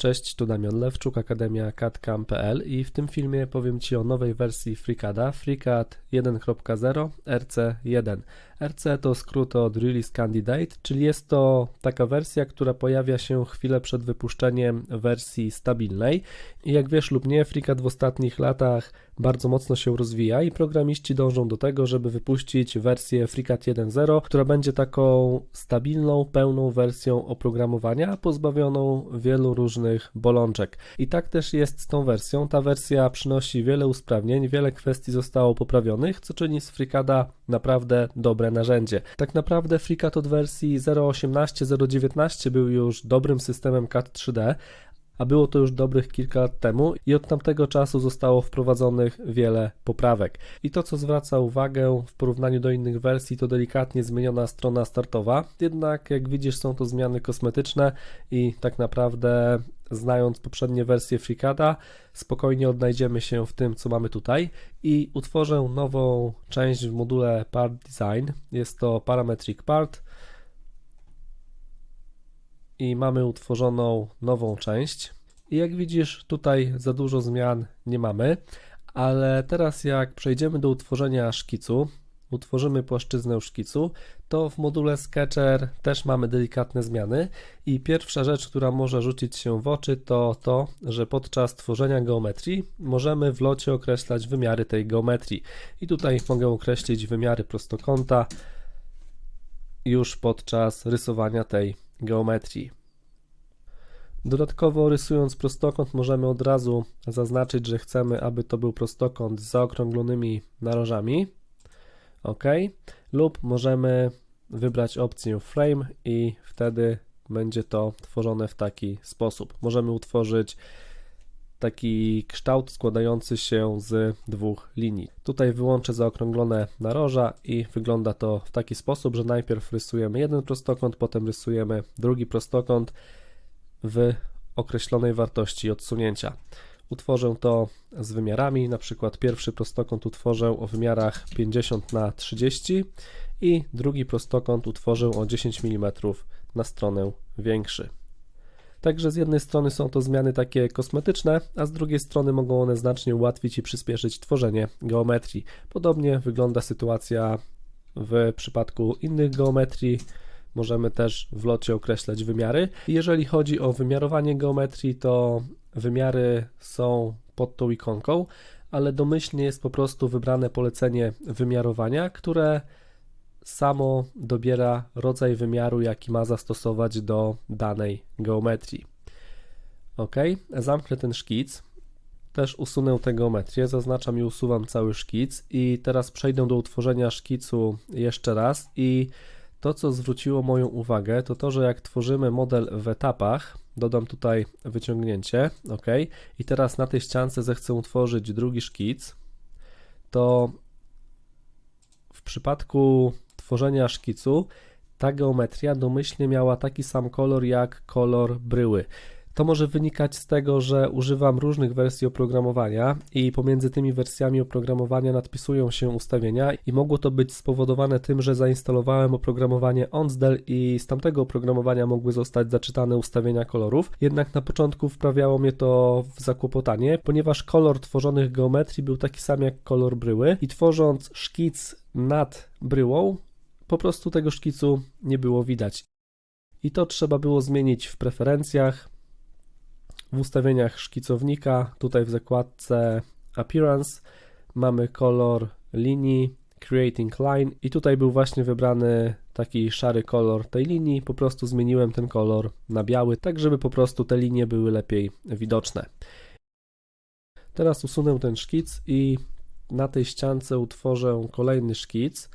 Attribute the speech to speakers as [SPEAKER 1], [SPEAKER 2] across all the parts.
[SPEAKER 1] Cześć, tu Damian Lewczuk, Akademia CAD.cam.pl i w tym filmie powiem Ci o nowej wersji FreeCADa, FreeCAD 1.0 RC1. RC to skrót od Release Candidate, czyli jest to taka wersja, która pojawia się chwilę przed wypuszczeniem wersji stabilnej. I jak wiesz lub nie, FreeCAD w ostatnich latach bardzo mocno się rozwija i programiści dążą do tego, żeby wypuścić wersję FreeCAD 1.0, która będzie taką stabilną, pełną wersją oprogramowania, pozbawioną wielu różnych bolączek. I tak też jest z tą wersją. Ta wersja przynosi wiele usprawnień, wiele kwestii zostało poprawionych, co czyni z FreeCADa naprawdę dobre narzędzie. Tak naprawdę FreeCAD od wersji 0.18-0.19 był już dobrym systemem CAD 3D, a było to już dobrych kilka lat temu i od tamtego czasu zostało wprowadzonych wiele poprawek. I to, co zwraca uwagę w porównaniu do innych wersji, to delikatnie zmieniona strona startowa, jednak jak widzisz są to zmiany kosmetyczne i tak naprawdę znając poprzednie wersje FreeCADa, spokojnie odnajdziemy się w tym, co mamy tutaj i utworzę nową część w module Part Design. Jest to Parametric Part, i mamy utworzoną nową część. I jak widzisz, tutaj za dużo zmian nie mamy, ale teraz jak przejdziemy do utworzenia szkicu, utworzymy płaszczyznę szkicu, to w module Sketcher też mamy delikatne zmiany i pierwsza rzecz, która może rzucić się w oczy to to, że podczas tworzenia geometrii możemy w locie określać wymiary tej geometrii i tutaj mogę określić wymiary prostokąta już podczas rysowania tej geometrii. Dodatkowo rysując prostokąt możemy od razu zaznaczyć, że chcemy, aby to był prostokąt z zaokrąglonymi narożami. OK. Lub możemy wybrać opcję Frame i wtedy będzie to tworzone w taki sposób. Możemy utworzyć taki kształt składający się z dwóch linii. Tutaj wyłączę zaokrąglone naroża i wygląda to w taki sposób, że najpierw rysujemy jeden prostokąt, potem rysujemy drugi prostokąt w określonej wartości odsunięcia. Utworzę to z wymiarami, na przykład pierwszy prostokąt utworzę o wymiarach 50 na 30 i drugi prostokąt utworzę o 10 mm na stronę większy. Także z jednej strony są to zmiany takie kosmetyczne, a z drugiej strony mogą one znacznie ułatwić i przyspieszyć tworzenie geometrii. Podobnie wygląda sytuacja w przypadku innych geometrii. Możemy też w locie określać wymiary. Jeżeli chodzi o wymiarowanie geometrii, to wymiary są pod tą ikonką, ale domyślnie jest po prostu wybrane polecenie wymiarowania, które samo dobiera rodzaj wymiaru, jaki ma zastosować do danej geometrii. OK, zamknę ten szkic. Też usunę tę geometrię, zaznaczam i usuwam cały szkic i teraz przejdę do utworzenia szkicu jeszcze raz i to, co zwróciło moją uwagę, to to, że jak tworzymy model w etapach, dodam tutaj wyciągnięcie, ok, i teraz na tej ściance zechcę utworzyć drugi szkic, to w przypadku tworzenia szkicu ta geometria domyślnie miała taki sam kolor jak kolor bryły. To może wynikać z tego, że używam różnych wersji oprogramowania i pomiędzy tymi wersjami oprogramowania nadpisują się ustawienia i mogło to być spowodowane tym, że zainstalowałem oprogramowanie OnSDEL i z tamtego oprogramowania mogły zostać zaczytane ustawienia kolorów. Jednak na początku wprawiało mnie to w zakłopotanie, ponieważ kolor tworzonych geometrii był taki sam jak kolor bryły i tworząc szkic nad bryłą, po prostu tego szkicu nie było widać. I to trzeba było zmienić w preferencjach, w ustawieniach szkicownika, tutaj w zakładce Appearance mamy kolor linii, Creating Line i tutaj był właśnie wybrany taki szary kolor tej linii, po prostu zmieniłem ten kolor na biały, tak żeby po prostu te linie były lepiej widoczne. Teraz usunę ten szkic i na tej ściance utworzę kolejny szkic.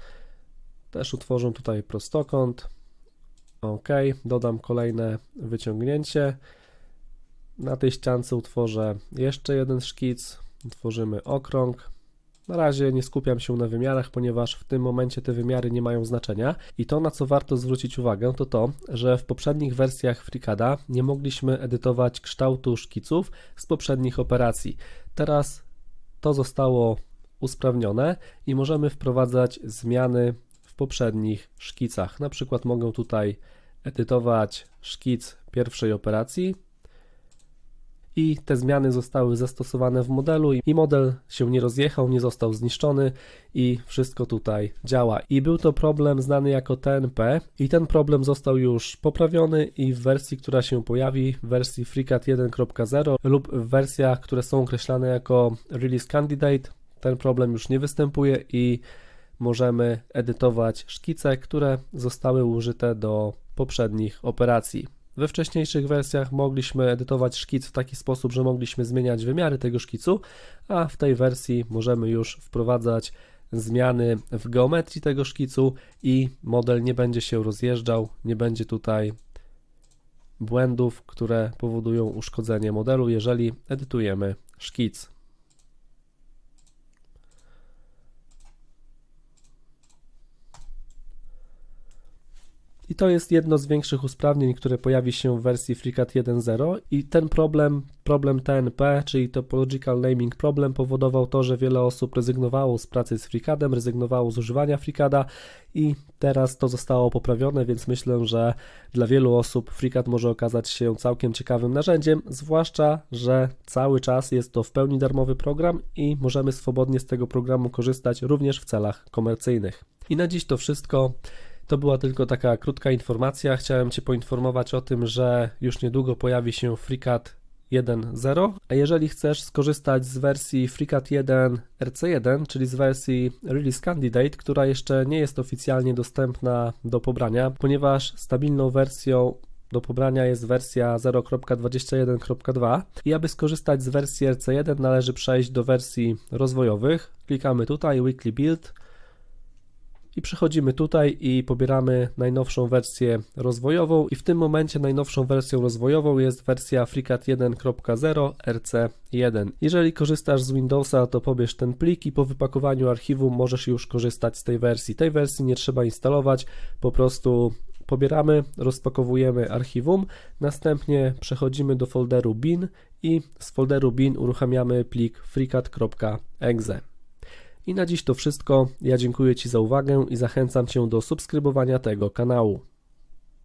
[SPEAKER 1] Też utworzę tutaj prostokąt. OK, dodam kolejne wyciągnięcie na tej ściance utworzę jeszcze jeden szkic, utworzymy okrąg. Na razie nie skupiam się na wymiarach, ponieważ w tym momencie te wymiary nie mają znaczenia. I to, na co warto zwrócić uwagę, to to, że w poprzednich wersjach FreeCADa nie mogliśmy edytować kształtu szkiców z poprzednich operacji. Teraz to zostało usprawnione i możemy wprowadzać zmiany poprzednich szkicach. Na przykład mogę tutaj edytować szkic pierwszej operacji, i te zmiany zostały zastosowane w modelu i model się nie rozjechał, nie został zniszczony i wszystko tutaj działa. I był to problem znany jako TNP i ten problem został już poprawiony i w wersji, która się pojawi, w wersji FreeCAD 1.0 lub w wersjach, które są określane jako Release Candidate, ten problem już nie występuje i możemy edytować szkice, które zostały użyte do poprzednich operacji. We wcześniejszych wersjach mogliśmy edytować szkic w taki sposób, że mogliśmy zmieniać wymiary tego szkicu, a w tej wersji możemy już wprowadzać zmiany w geometrii tego szkicu i model nie będzie się rozjeżdżał, nie będzie tutaj błędów, które powodują uszkodzenie modelu, jeżeli edytujemy szkic. I to jest jedno z większych usprawnień, które pojawi się w wersji FreeCAD 1.0 i ten problem, problem TNP, czyli Topological Naming Problem powodował to, że wiele osób rezygnowało z pracy z FreeCADem, rezygnowało z używania FreeCADa i teraz to zostało poprawione, więc myślę, że dla wielu osób FreeCAD może okazać się całkiem ciekawym narzędziem, zwłaszcza, że cały czas jest to w pełni darmowy program i możemy swobodnie z tego programu korzystać również w celach komercyjnych. I na dziś to wszystko. To była tylko taka krótka informacja. Chciałem Cię poinformować o tym, że już niedługo pojawi się FreeCAD 1.0, a jeżeli chcesz skorzystać z wersji FreeCAD 1 RC1, czyli z wersji Release Candidate, która jeszcze nie jest oficjalnie dostępna do pobrania, ponieważ stabilną wersją do pobrania jest wersja 0.21.2 i aby skorzystać z wersji RC1 należy przejść do wersji rozwojowych. Klikamy tutaj Weekly Build, i przechodzimy tutaj i pobieramy najnowszą wersję rozwojową i w tym momencie najnowszą wersją rozwojową jest wersja FreeCAD 1.0 RC1. Jeżeli korzystasz z Windowsa, to pobierz ten plik i po wypakowaniu archiwum możesz już korzystać z tej wersji. Tej wersji nie trzeba instalować, po prostu pobieramy, rozpakowujemy archiwum, następnie przechodzimy do folderu bin i z folderu bin uruchamiamy plik freecad.exe. I na dziś to wszystko. Ja dziękuję Ci za uwagę i zachęcam Cię do subskrybowania tego kanału.